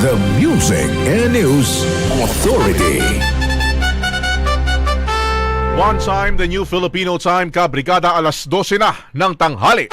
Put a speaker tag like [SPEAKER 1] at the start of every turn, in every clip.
[SPEAKER 1] The Music and News Authority.
[SPEAKER 2] One time, the new Filipino time ka, Brigada alas 12 na ng tanghali.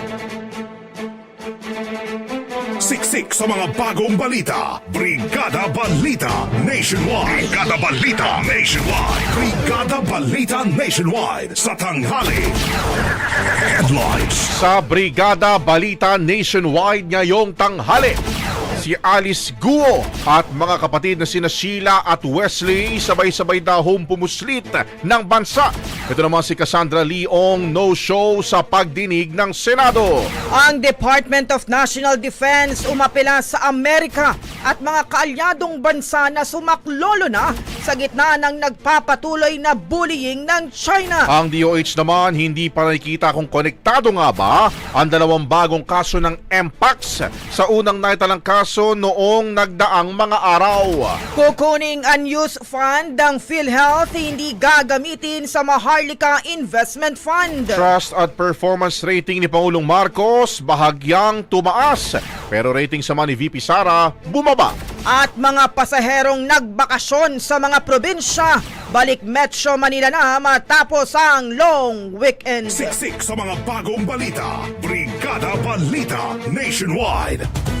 [SPEAKER 3] Siksik sa mga bagong balita. Brigada Balita Nationwide. Brigada Balita Nationwide. Brigada Balita Nationwide sa tanghali. Headlines.
[SPEAKER 2] Sa Brigada Balita Nationwide ngayong tanghali. Si Alice Guo at mga kapatid na sina Sheila at Wesley sabay-sabay dahong pumuslit ng bansa. Ito naman si Cassandra Leong no-show sa pagdinig ng Senado.
[SPEAKER 4] Ang Department of National Defense umapela sa Amerika at mga kaalyadong bansa na sumaklolo na sa gitna ng nagpapatuloy na bullying ng China.
[SPEAKER 2] Ang DOH naman hindi pa nakikita kung konektado nga ba ang dalawang bagong kaso ng MPAX sa unang naitalang kaso noong nagdaang mga araw.
[SPEAKER 4] Kukuning unused fund ng PhilHealth hindi gagamitin sa Maharlika Investment Fund.
[SPEAKER 2] Trust at performance rating ni Pangulong Marcos bahagyang tumaas pero rating sa ni VP Sara bumaba.
[SPEAKER 4] At mga pasaherong nagbakasyon sa mga probinsya, balik Metro Manila na matapos ang long weekend.
[SPEAKER 3] Siksik sa mga bagong balita. Brigada Balita Nationwide.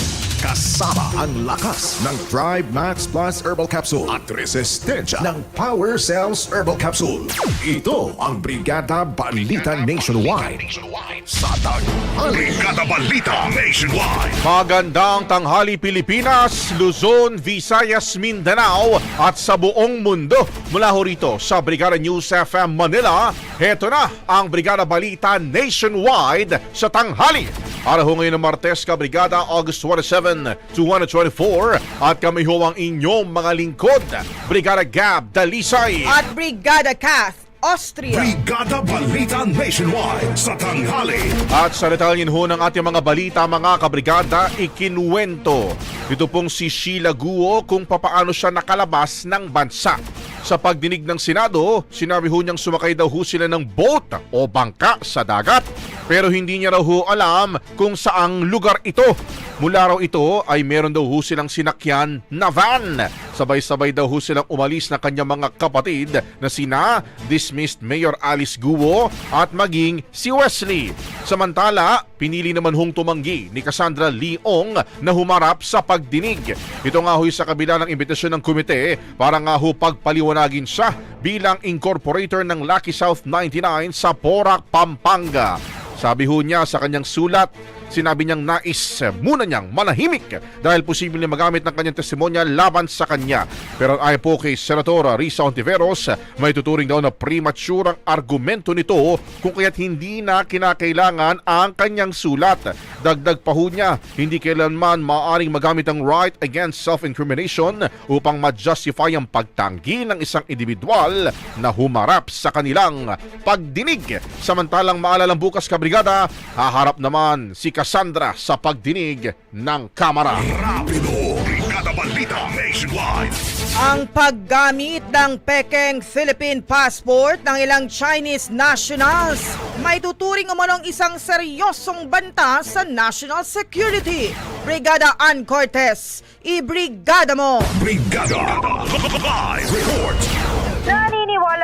[SPEAKER 1] Kasama ang lakas ng Thrive Max Plus Herbal Capsule at resistensya ng Power Cells Herbal Capsule. Ito ang Brigada Balita Nationwide. Sa tanghali.
[SPEAKER 3] Brigada Balita Nationwide.
[SPEAKER 2] Magandang tanghali Pilipinas, Luzon, Visayas, Mindanao at sa buong mundo. Mula ho rito sa Brigada News FM Manila, heto na ang Brigada Balita Nationwide sa tanghali. Araw ho ngayon ng Martes ka Brigada August 27 to 124 at kami ho ang inyong mga lingkod. Brigada Gab Dalisay.
[SPEAKER 4] At Brigada Kath, Austria.
[SPEAKER 3] Brigada Balita Nationwide sa tanghali.
[SPEAKER 2] At sa detalyin ho ng ating mga balita mga kabrigada, ikinuwento. Ito pong si Sheila Guo kung papaano siya nakalabas ng bansa. Sa pagdinig ng Senado, sinabi ho niyang sumakay daw ho sila ng boat o bangka sa dagat. Pero hindi niya raw ho alam kung saang lugar ito. Mula raw ito ay meron daw ho silang sinakyan na van. Sabay-sabay daw ho silang umalis na kanyang mga kapatid na sina dismissed Mayor Alice Guo at maging si Wesley. Samantala, pinili naman hong tumanggi ni Cassandra Leong na humarap sa pagdinig. Ito nga ho sa kabila ng imbitasyon ng komite para nga ho pagpaliwanagin siya bilang incorporator ng Lucky South 99 sa Porac, Pampanga. Sabi ho niya sa kanyang sulat, sinabi niyang nais muna niyang manahimik dahil posibleng magamit ng kanyang testimonya laban sa kanya. Pero ay po kay Senator Risa Ontiveros, may tuturing daw na premature ang argumento nito kung kaya't hindi na kinakailangan ang kanyang sulat. Dagdag pa ho niya, hindi kailanman maaaring magamit ang right against self-incrimination upang ma-justify ang pagtanggi ng isang individual na humarap sa kanilang pagdinig. Samantalang maalalang bukas kabrigada, haharap naman si Cassandra sa pagdinig ng Kamara.
[SPEAKER 3] Rapido!
[SPEAKER 4] Ang paggamit ng pekeng Philippine passport ng ilang Chinese nationals may tuturing umanong isang seryosong banta sa national security. Brigada Ann Cortez, ibrigada mo!
[SPEAKER 3] Brigada! Live report!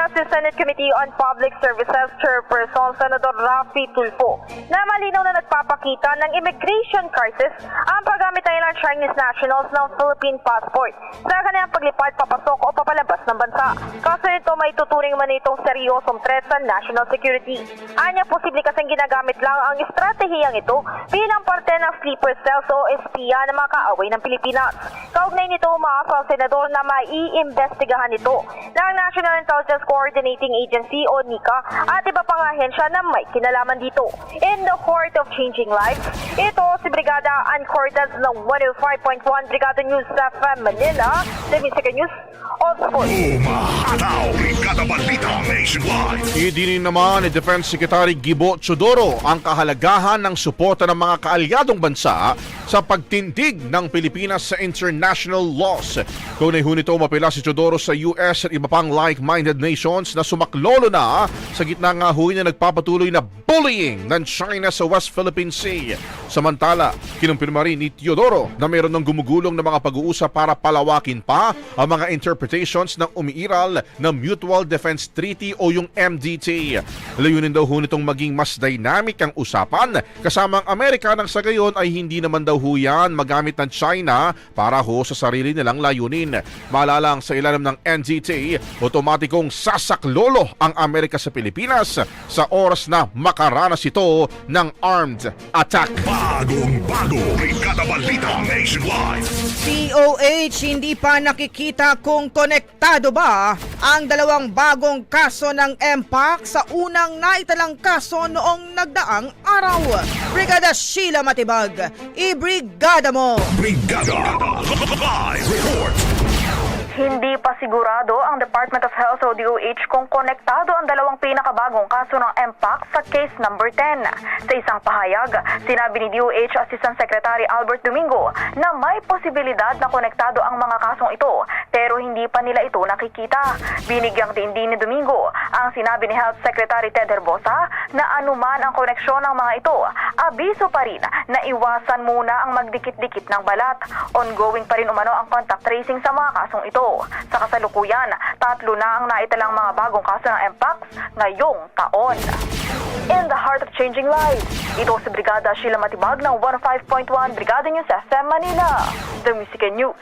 [SPEAKER 5] Naniniwala si Senate Committee on Public Services Chairperson Senador Rafi Tulfo na malinaw na nagpapakita ng immigration crisis ang paggamit ng Chinese nationals ng Philippine passport sa kanilang paglipad, papasok o papalabas ng bansa. Kaso nito may tuturing man itong seryosong threat sa national security. Anya posible kasing ginagamit lang ang estratehiyang ito bilang parte ng sleeper cells o espiya na mga kaaway ng Pilipinas. Kaugnay nito umaasa senador na maiimbestigahan ito ng National Intelligence Coordinating Agency o NICA at iba pang ahensya na may kinalaman dito. In the Court of Changing Lives, ito si Brigada Ann Cortez ng 105.1 Brigada News FM Manila, the Second News of Sports.
[SPEAKER 3] Umahataw! Brigada Balita Nationwide!
[SPEAKER 2] Idinin naman ni Defense Secretary Gibo Chodoro ang kahalagahan ng suporta ng mga kaalyadong bansa sa pagtindig ng Pilipinas sa international laws. Kaunay ho nito umapela si Chodoro sa US at iba pang like-minded nations na sumaklolo na sa gitna nga ho na nagpapatuloy na bullying ng China sa West Philippine Sea. Samantala, kinumpirma rin ni Teodoro na mayroon ng gumugulong na mga pag-uusap para palawakin pa ang mga interpretations ng umiiral na Mutual Defense Treaty o yung MDT. Layunin daw ho nitong maging mas dynamic ang usapan kasama ang Amerika nang sa gayon ay hindi naman daw ho yan magamit ng China para ho sa sarili nilang layunin. Malalang sa ilalim ng NDT, otomatikong sasaklolo ang Amerika sa Pilipinas sa oras na makaranas ito ng armed attack.
[SPEAKER 3] Bagong bago! Brigada Balita Nationwide!
[SPEAKER 4] POH hindi pa nakikita kung konektado ba ang dalawang bagong kaso ng MPAC sa unang naitalang kaso noong nagdaang araw. Brigada Sheila Matibag, ibrigada mo!
[SPEAKER 3] Brigada! Live report!
[SPEAKER 5] Hindi pa sigurado ang Department of Health o DOH kung konektado ang dalawang pinakabagong kaso ng MPAC sa case number 10. Sa isang pahayag, sinabi ni DOH Assistant Secretary Albert Domingo na may posibilidad na konektado ang mga kasong ito pero hindi pa nila ito nakikita. Binigyang diindi ni Domingo ang sinabi ni Health Secretary Ted Herbosa na anuman ang koneksyon ng mga ito, abiso pa rin na iwasan muna ang magdikit-dikit ng balat. Ongoing pa rin umano ang contact tracing sa mga kasong ito. Sa kasalukuyan, tatlo na ang naitalang mga bagong kaso ng MPAX ngayong taon. In the heart of changing lives, ito si Brigada Sheila Matibag ng 105.1 Brigada News FM Manila. The Music and News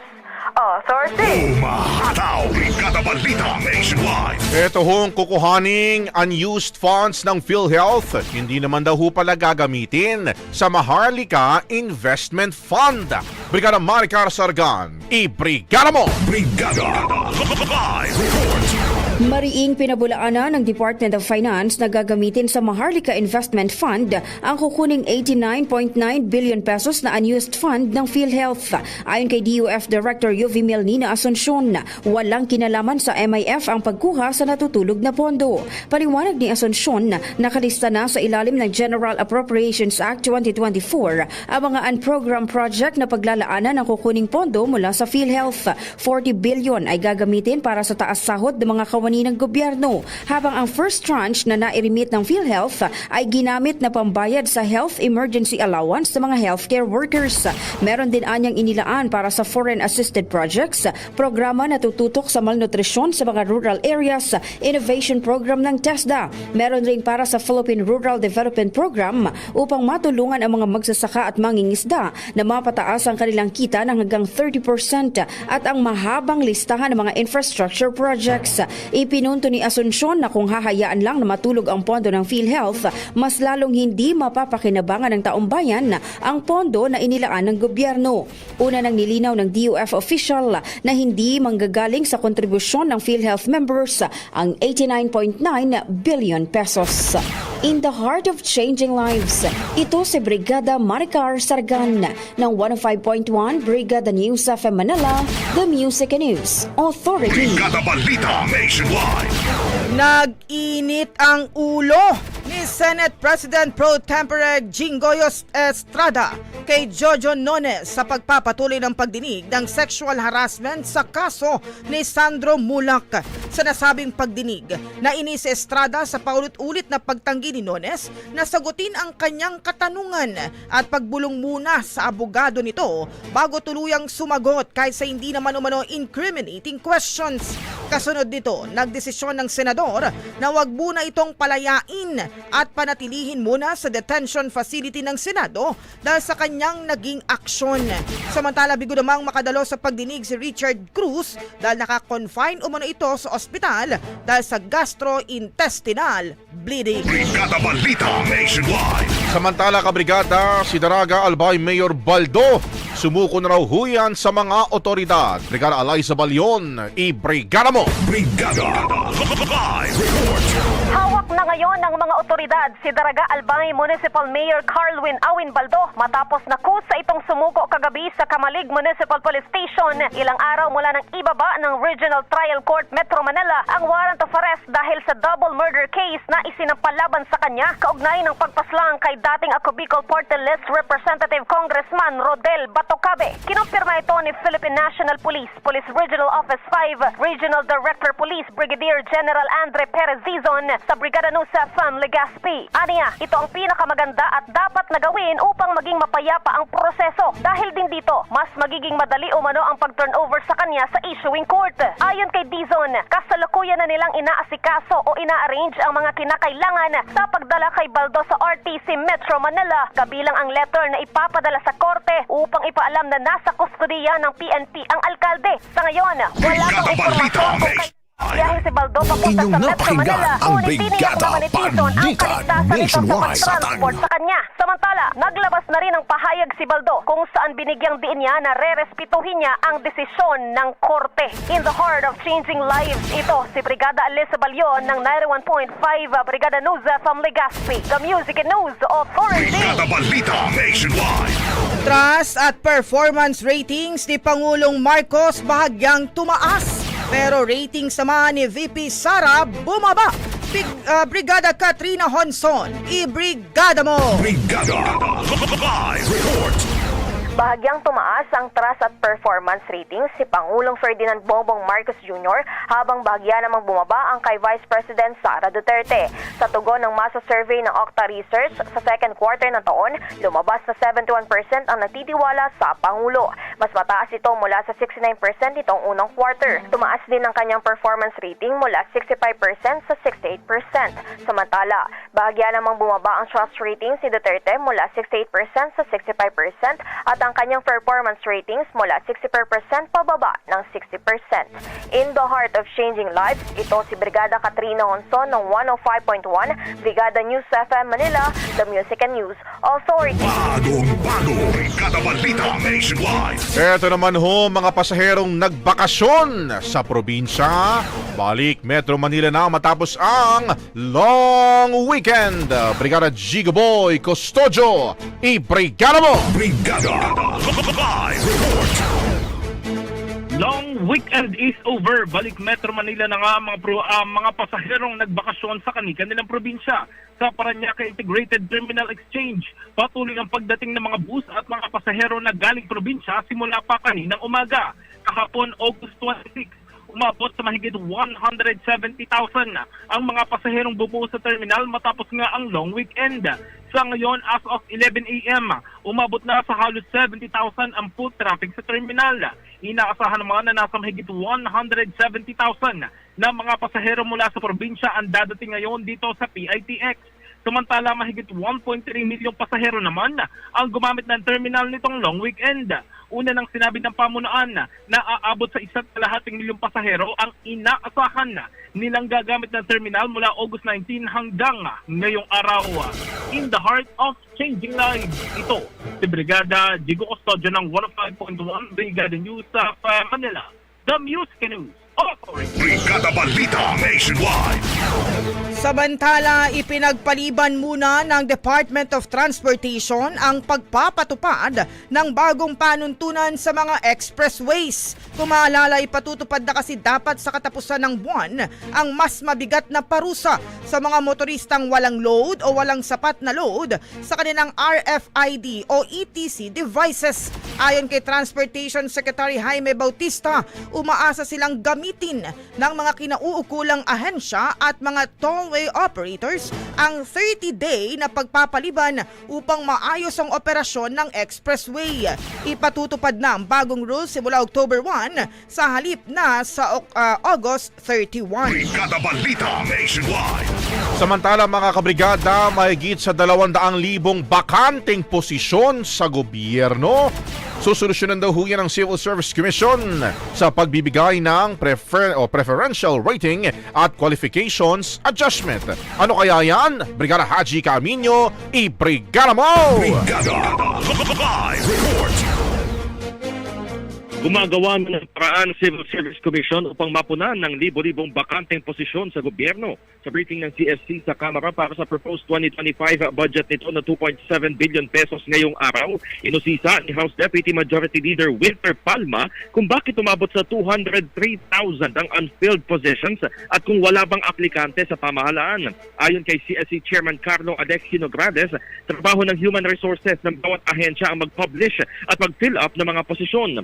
[SPEAKER 5] Authority.
[SPEAKER 3] Umahataw! Brigada Balita Nationwide!
[SPEAKER 2] Ito hong kukuhaning unused funds ng PhilHealth, hindi naman daw ho pala gagamitin sa Maharlika Investment Fund. Brigada Maricar Sargan, i-brigada mo!
[SPEAKER 3] Brigada! Live!
[SPEAKER 6] Mariing pinabulaanan ng Department of Finance na gagamitin sa Maharlika Investment Fund ang kukuning 89.9 billion pesos na unused fund ng PhilHealth. Ayon kay DUF Director Yuvimil Nina Asuncion, walang kinalaman sa MIF ang pagkuha sa natutulog na pondo. Paliwanag ni Asuncion, nakalista na sa ilalim ng General Appropriations Act 2024 ang mga unprogrammed project na paglalaanan ng kukuning pondo mula sa PhilHealth. 40 billion ay gagamitin para sa taas sahod ng mga kawani ng gobyerno, habang ang first tranche na nairimit ng PhilHealth ay ginamit na pambayad sa health emergency allowance sa mga healthcare workers. Meron din anyang inilaan para sa foreign assisted projects, programa na tututok sa malnutrisyon sa mga rural areas, innovation program ng TESDA. Meron rin para sa Philippine Rural Development Program upang matulungan ang mga magsasaka at mangingisda na mapataas ang kanilang kita ng hanggang 30% at ang mahabang listahan ng mga infrastructure projects. Ipinunto ni Asuncion na kung hahayaan lang na matulog ang pondo ng PhilHealth, mas lalong hindi mapapakinabangan ng taong bayan ang pondo na inilaan ng gobyerno. Una nang nilinaw ng DUF official na hindi manggagaling sa kontribusyon ng PhilHealth members ang 89.9 billion pesos. In the heart of changing lives, ito si Brigada Maricar Sargan ng 105.1 Brigada News of Manila, The Music and News Authority.
[SPEAKER 3] Brigada Balita Nationwide.
[SPEAKER 4] Nag-init ang ulo ni Senate President Pro Tempore Jinggoy Estrada kay Jojo Nones sa pagpapatuloy ng pagdinig ng sexual harassment sa kaso ni Sandro Mulak. Sa nasabing pagdinig, nainis si Estrada sa paulit-ulit na pagtanggi ni Nones na sagutin ang kanyang katanungan at pagbulong muna sa abogado nito bago tuluyang sumagot kahit sa hindi naman umano incriminating questions. Kasunod nito, nagdesisyon ng senador na wag muna itong palayain at panatilihin muna sa detention facility ng Senado dahil sa kanyang naging aksyon. Samantala, bigo namang makadalo sa pagdinig si Richard Cruz dahil nakakonfine umano ito sa ospital dahil sa gastrointestinal bleeding.
[SPEAKER 3] Brigada Balita Nationwide.
[SPEAKER 2] Samantala kabrigada, si Daraga Albay Mayor Baldo sumuko na raw huyan sa mga otoridad. Brigada Eliza Balion, i-brigada mo!
[SPEAKER 3] Brigada Live Report.
[SPEAKER 7] Na ngayon ng mga otoridad. Si Daraga Albay Municipal Mayor Carlwin Awin Baldo matapos nakusa itong sumuko kagabi sa Kamalig Municipal Police Station. Ilang araw mula ng ibaba ng Regional Trial Court Metro Manila ang warrant of arrest dahil sa double murder case na isinampalaban sa kanya kaugnay ng pagpaslang kay dating ako Bicol Party List Representative Congressman Rodel Batocabe. Kinumpirma ito ni Philippine National Police, Police Regional Office 5, Regional Director Police Brigadier General Andre Perez Zizon sa Brigada Nusa Fan Legazpi. Aniya, ito ang pinakamaganda at dapat na gawin upang maging mapayapa ang proseso. Dahil din dito, mas magiging madali umano ang pag-turnover sa kanya sa issuing court. Ayon kay Dizon, kasalukuyan na nilang inaasikaso o ina-arrange ang mga kinakailangan sa pagdala kay Baldo sa RTC Metro Manila, kabilang ang letter na ipapadala sa korte upang ipaalam na nasa kustodiya ng PNP ang alkalde. Sa ngayon, wala pang impormasyon kung kay si Baldo papunta
[SPEAKER 1] Inyong
[SPEAKER 7] sa Metro
[SPEAKER 1] napakinggan
[SPEAKER 7] Manila.
[SPEAKER 1] ang
[SPEAKER 7] Ngunit tiniyak
[SPEAKER 1] Brigada
[SPEAKER 7] naman ni Tizon ang
[SPEAKER 1] Balita
[SPEAKER 7] kaligtasan nito sa
[SPEAKER 1] Nationwide sa
[SPEAKER 7] pag-transport sa kanya. Samantala, naglabas na rin ang pahayag si Baldo kung saan binigyang diin niya na re-respetuhin niya ang desisyon ng korte. In the heart of changing lives, ito si Brigada Alisa Balion ng 91.5 Brigada News from Legazpi, the Music and News Authority.
[SPEAKER 3] Brigada Balita Nationwide.
[SPEAKER 4] Trust at performance ratings ni Pangulong Marcos bahagyang tumaas. Pero ratings naman ni VP Sara bumaba. Big, ah, Brigada Katrina Honson, i-brigada mo!
[SPEAKER 3] Brigada Live Report.
[SPEAKER 7] Bahagyang tumaas ang trust at performance ratings si Pangulong Ferdinand Bongbong Marcos Jr. habang bahagya namang bumaba ang kay Vice President Sara Duterte. Sa tugon ng masa survey ng Octa Research sa second quarter ng taon, lumabas na 71% ang nagtitiwala sa Pangulo. Mas mataas ito mula sa 69% nitong unang quarter. Tumaas din ang kanyang performance rating mula 65% sa 68%. Samantala, bahagya namang bumaba ang trust ratings ni Duterte mula 68% sa 65% at ang kanyang performance ratings mula 64% pababa ng 60%. In the heart of changing lives, ito si Brigada Katrina Honson ng 105.1 Brigada News FM Manila, the Music and News Authority.
[SPEAKER 3] Bagong bago. Brigada Balita Nationwide.
[SPEAKER 2] Eto naman ho mga pasaherong nagbakasyon sa probinsya. Balik Metro Manila na matapos ang long weekend. Brigada Gigaboy Custodio, i-brigada mo!
[SPEAKER 3] Brigada Live Report.
[SPEAKER 8] Long weekend is over. Balik Metro Manila na nga mga, pro, ah, mga pasaherong nagbakasyon sa kanilang probinsya. Sa Paranaque Integrated Terminal Exchange, patuloy ang pagdating ng mga bus at mga pasahero na galing probinsya simula pa kaninang umaga. Kahapon, August 26, umabot sa mahigit 170,000 ang mga pasaherong bubuo sa terminal matapos nga ang long weekend. Sa ngayon, as of 11 a.m., umabot na sa halos 70,000 ang foot traffic sa terminal. Inaasahan naman na nasa mahigit 170,000 na mga pasahero mula sa probinsya ang dadating ngayon dito sa PITX. Samantala, mahigit 1.3 milyong pasahero naman ang gumamit ng terminal nitong long weekend. Una nang sinabi ng pamunaan na aabot sa isa't kalahating milyong pasahero ang inaasahan nilang gagamit ng terminal mula August 19 hanggang ngayong araw. In the heart of changing lives, ito si Brigada Jigo Custodio ng 105.1 Brigada News sa Manila. The Music News
[SPEAKER 9] Authority.
[SPEAKER 3] Brigada Balita Nationwide.
[SPEAKER 4] Samantala, ipinagpaliban muna ng Department of Transportation ang pagpapatupad ng bagong panuntunan sa mga expressways. Kung ipatutupad na kasi dapat sa katapusan ng buwan ang mas mabigat na parusa sa mga motoristang walang load o walang sapat na load sa kanilang RFID o ETC devices. Ayon kay Transportation Secretary Jaime Bautista, umaasa silang gamitin ng mga kinauukulang ahensya at mga tollway operators ang 30-day na pagpapaliban upang maayos ang operasyon ng expressway. Ipatutupad na ang bagong rules simula October 1 sa halip na sa uh, August 31.
[SPEAKER 3] Brigada Balita Nationwide.
[SPEAKER 2] Samantala mga kabrigada, mahigit sa 200,000 bakanteng posisyon sa gobyerno. Susolusyonan daw ho yan ng Civil Service Commission sa pagbibigay ng prefer o preferential rating at qualifications adjustment. Ano kaya yan? Brigada Haji Camino, i-brigada mo!
[SPEAKER 3] Brigada Live Report.
[SPEAKER 9] Gumagawa na ng paraan Civil Service Commission upang mapunan ng libo-libong bakanteng posisyon sa gobyerno. Sa briefing ng CSC sa Kamara para sa proposed 2025 budget nito na 2.7 billion pesos ngayong araw, inusisa ni House Deputy Majority Leader Winter Palma kung bakit umabot sa 203,000 ang unfilled positions at kung wala bang aplikante sa pamahalaan. Ayon kay CSC Chairman Carlo Alexi Nogrades, trabaho ng Human Resources ng bawat ahensya ang mag-publish at mag-fill up ng mga posisyon.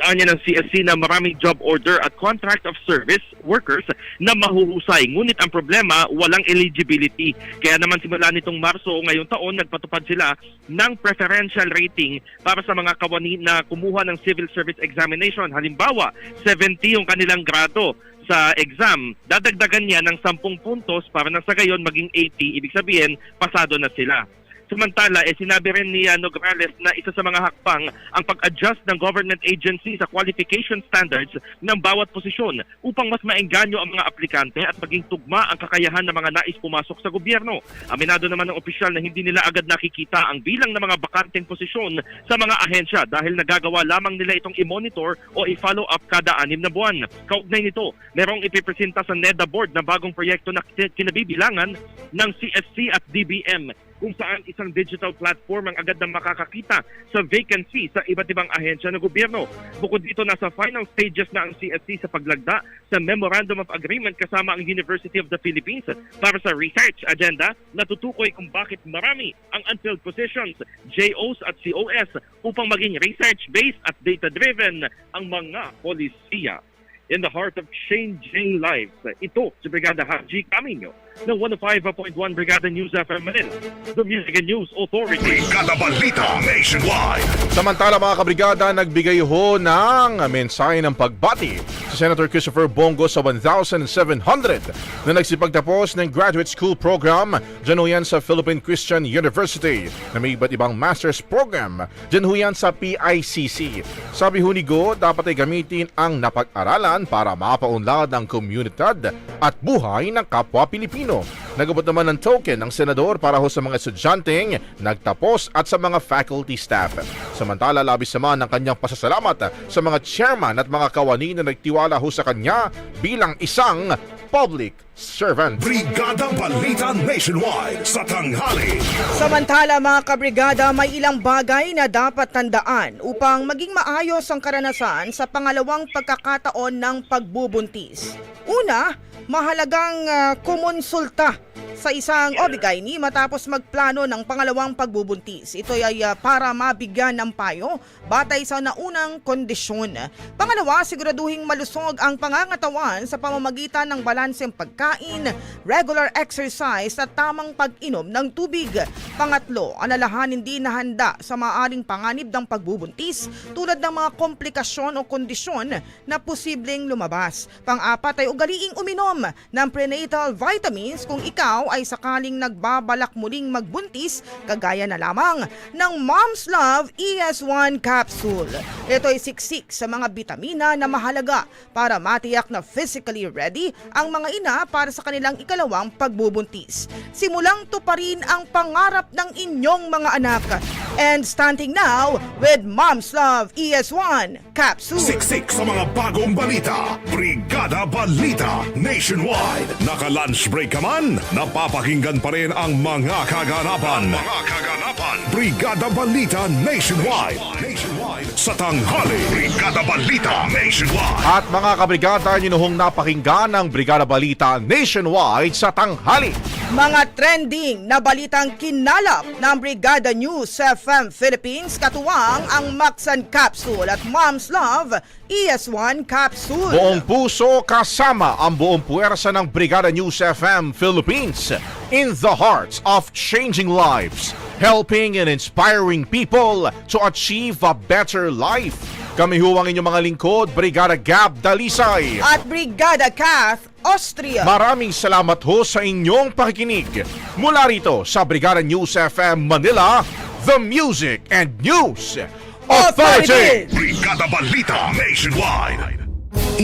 [SPEAKER 9] Niya ng CSC na maraming job order at contract of service workers na mahuhusay. Ngunit ang problema, walang eligibility. Kaya naman simula nitong Marso o ngayong taon, nagpatupad sila ng preferential rating para sa mga kawani na kumuha ng civil service examination. Halimbawa, 70 yung kanilang grado sa exam, dadagdagan niya ng 10 puntos para na sa gayon maging 80. Ibig sabihin, pasado na sila. Samantala, eh, sinabi rin ni uh, Nograles na isa sa mga hakbang ang pag-adjust ng government agency sa qualification standards ng bawat posisyon upang mas maengganyo ang mga aplikante at maging tugma ang kakayahan ng mga nais pumasok sa gobyerno. Aminado naman ng opisyal na hindi nila agad nakikita ang bilang ng mga bakanteng posisyon sa mga ahensya dahil nagagawa lamang nila itong i-monitor o i-follow up kada anim na buwan. Kaugnay nito, merong ipipresenta sa NEDA board na bagong proyekto na kinabibilangan ng CSC at DBM kung saan isang digital platform ang agad na makakakita sa vacancy sa iba't ibang ahensya ng gobyerno. Bukod dito, nasa final stages na ang CSC sa paglagda sa Memorandum of Agreement kasama ang University of the Philippines para sa research agenda na tutukoy kung bakit marami ang unfilled positions, JOs at COS upang maging research-based at data-driven ang mga polisiya. In the heart of changing lives, ito si Brigada Haji Camino ng 105.1 Brigada News FM Manila, the Music and News Authority.
[SPEAKER 3] Brigada Balita Nationwide.
[SPEAKER 2] Samantala mga kabrigada, nagbigay ho ng mensahe ng pagbati si Senator Christopher Bongo sa 1,700 na nagsipagtapos ng graduate school program dyan ho yan sa Philippine Christian University na may iba't ibang master's program dyan ho yan sa PICC. Sabi ho ni Go, dapat ay gamitin ang napag-aralan para mapaunlad ang komunidad at buhay ng kapwa Pilipino. Nagabot naman ng token ng senador para ho sa mga estudyanteng nagtapos at sa mga faculty staff. Samantala, labis naman ang kanyang pasasalamat sa mga chairman at mga kawani na nagtiwala ho sa kanya bilang isang public servant.
[SPEAKER 3] Brigada Balita Nationwide sa tanghali.
[SPEAKER 4] Samantala mga kabrigada, may ilang bagay na dapat tandaan upang maging maayos ang karanasan sa pangalawang pagkakataon ng pagbubuntis. Una, mahalagang ah, kumonsulta sa isang OB-GYN matapos magplano ng pangalawang pagbubuntis. Ito ay ah, para mabigyan ng payo batay sa naunang kondisyon. Pangalawa, siguraduhing malusog ang pangangatawan sa pamamagitan ng balanseng pagkain, regular exercise at tamang pag-inom ng tubig. Pangatlo, alalahanin din na handa sa maaring panganib ng pagbubuntis tulad ng mga komplikasyon o kondisyon na posibleng lumabas. Pang-apat ay ugaliing uminom ng prenatal vitamins kung ikaw ay sakaling nagbabalak muling magbuntis kagaya na lamang ng Mom's Love ES1 capsule. Ito ay siksik sa mga bitamina na mahalaga para matiyak na physically ready ang mga ina para sa kanilang ikalawang pagbubuntis. Simulang tuparin ang pangarap ng inyong mga anak. And starting now with Mom's Love ES1 Capsule.
[SPEAKER 3] Siksik sa mga bagong balita. Brigada Balita Nationwide. Naka-lunch break ka man, napapakinggan pa rin ang mga kaganapan. mga kaganapan. Brigada Balita Nationwide. Nationwide. Sa tanghali. Brigada Balita Nationwide.
[SPEAKER 2] At mga kabrigada, ninuhong napakinggan ng Brigada Balita Nationwide sa tanghali.
[SPEAKER 4] Mga trending na balitang kinalap ng Brigada News FM Philippines katuwang ang Maxan Capsule at Mom's Love ES1 Capsule.
[SPEAKER 2] Buong puso kasama ang buong puwersa ng Brigada News FM Philippines in the hearts of changing lives, helping and inspiring people to achieve a better life. Kami huwang inyong mga lingkod, Brigada Gab Dalisay.
[SPEAKER 4] At Brigada Kath Austria.
[SPEAKER 2] Maraming salamat ho sa inyong pakikinig. Mula rito sa Brigada News FM Manila, The Music and News Authority.
[SPEAKER 3] Brigada Balita Nationwide.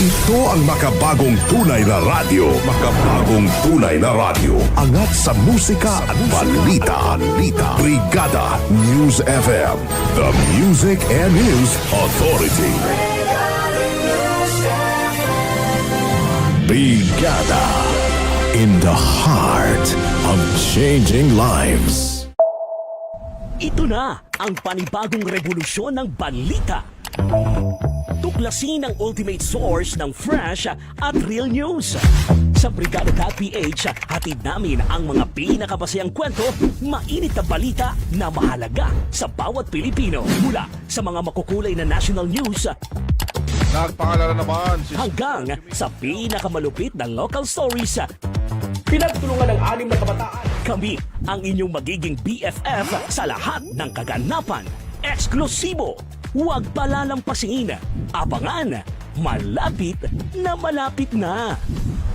[SPEAKER 3] Ito ang makabagong tunay na radyo. Makabagong tunay na radyo. Angat sa musika at balita. balita. Brigada News FM. The Music and News Authority.
[SPEAKER 1] Brigada in the heart of changing lives.
[SPEAKER 10] Ito na ang panibagong revolusyon ng balita. Tuklasin ang ultimate source ng fresh at real news. Sa Brigada.ph, hatid namin ang mga pinakabasayang kwento, mainit na balita na mahalaga sa bawat Pilipino. Mula sa mga makukulay na national news
[SPEAKER 2] Nagpaalala naman si
[SPEAKER 10] hanggang sa pinakamalupit na local stories. Pinagtulungan ng anim na kabataan. Kami ang inyong magiging BFF sa lahat ng kaganapan. Eksklusibo. Huwag palalampasin. Abangan. Malapit na malapit na.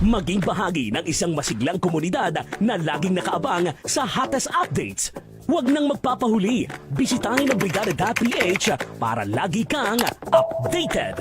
[SPEAKER 10] Maging bahagi ng isang masiglang komunidad na laging nakaabang sa hottest updates. Huwag nang magpapahuli. Bisitahin ang Brigada.ph para lagi kang updated.